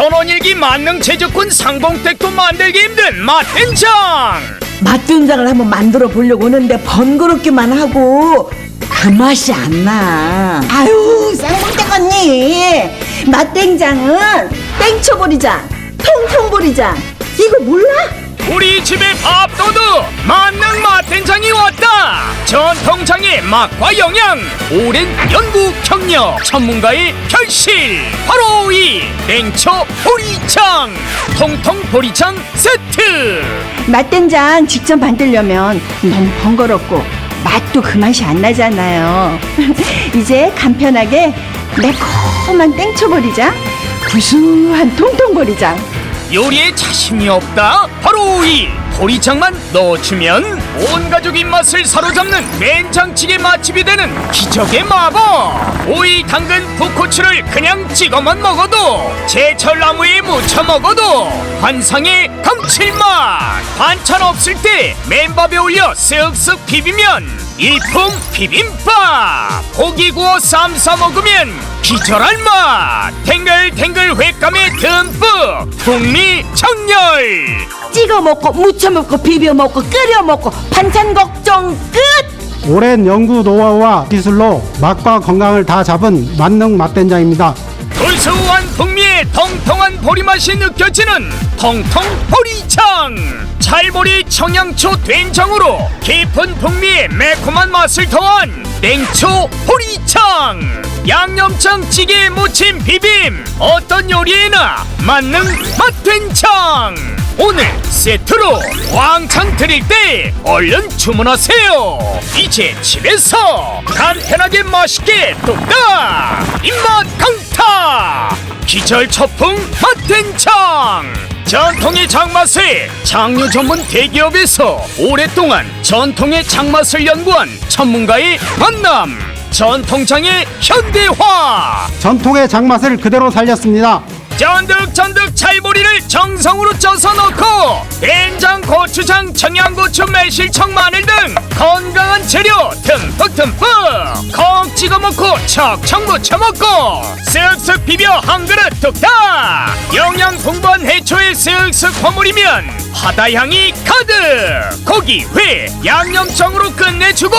전원일기 만능 제주꾼 상봉댁도 만들기 힘든 맛된장 맛된장을 한번 만들어 보려고 하는데 번거롭기만 하고 그 맛이 안 나. 아유, 쌍봉댁 언니. 맛된장은 땡초보리장, 통통보리장. 이거 몰라? 우리 집에 밥도둑 만능 맛된장이 왔다 맛과 영양 오랜 연구 경력 전문가의 결실 바로 이 냉초 보리장 통통 보리장 세트 맛된장 직접 만들려면 너무 번거롭고 맛도 그 맛이 안 나잖아요. 이제 간편하게 매콤한 땡초보리장, 구수한 통통보리장. 요리에 자신이 없다? 바로 이 보리장만 넣어주면 온 가족 입맛을 사로잡는 된장찌개 맛집이 되는 기적의 마법! 오이, 당근, 풋고추를 그냥 찍어만 먹어도 제철나무에 묻혀 먹어도 환상의 감칠맛 반찬 없을 때 맨밥에 올려 쓱쓱 비비면 일품 비빔밥 고기 구워 쌈 싸 먹으면 기절할 맛 탱글탱글 횟감에 듬뿍 풍미 정렬 찍어 먹고 무쳐 먹고 비벼 먹고 끓여 먹고 반찬 걱정 끝. 오랜 연구 노하우와 기술로 맛과 건강을 다 잡은 만능 맛된장입니다. 풍미의 통통한 보리맛이 느껴지는 통통 보리장 찰보리 청양초 된장으로 깊은 풍미의 매콤한 맛을 더한 냉초 보리장 양념장 찌개에 무침 비빔. 어떤 요리에나 맞는 맛된장 오늘 세트로 왕창 드릴 때 얼른 주문하세요. 이제 집에서 간편하게 맛있게 뚝딱 입맛 강타 기절 첫풍 맛된장 전통의 장맛을 장류 전문 대기업에서 오랫동안 전통의 장맛을 연구한 전문가의 만남. 전통장의 현대화. 전통의 장맛을 그대로 살렸습니다. 쫀득쫀득 찰보리를 정성으로 쪄서 넣고 된장, 고추장, 청양고추, 매실청, 마늘 등 건강한 재료 듬뿍듬뿍 먹고 척척 무쳐 먹고 쓱쓱 비벼 한 그릇 뚝딱 쓱쓱 버무리면 바다향이 가득! 고기, 회, 양념장으로 끝내주고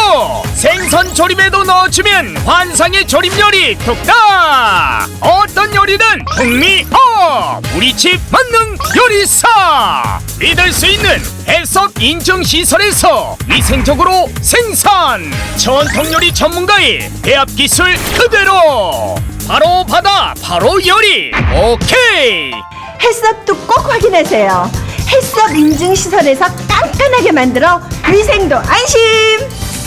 생선 조림에도 넣어주면 환상의 조림 요리 뚝딱 어떤 요리든 풍미 업! 우리 집 만능 요리사! 믿을 수 있는 해썹 인증 시설에서 위생적으로 생산! 전통 요리 전문가의 배합 기술 그대로! 바로 바다 바로 요리! 오케이 햇섭도 꼭 확인하세요. 햇섭 인증 시설에서 깐깐하게 만들어 위생도 안심.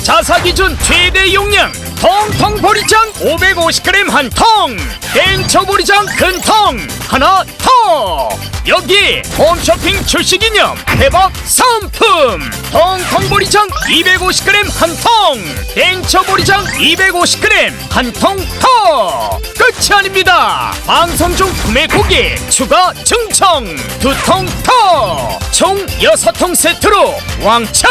자사 기준 최대 용량 통통 보리장 550g 한 통, 땡초 보리장 큰통 하나 더. 여기 홈쇼핑 출시 기념 대박 상품 통통 보리장 250g 한 통, 땡초 보리장 250g 한통 더. 끝이 아닙니다. 방송 중 구매 고객 추가 증정 두통 더. 총 여섯 통 세트로 왕창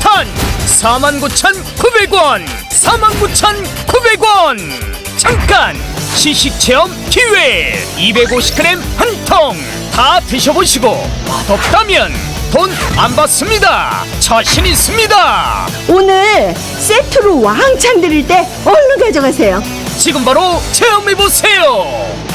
단 49,900원 49,900원 잠깐 시식체험 기회 250g 한 통 다 드셔보시고 맛없다면 돈 안 받습니다 자신 있습니다 오늘 세트로 왕창 드릴 때 얼른 가져가세요. 지금 바로 체험해보세요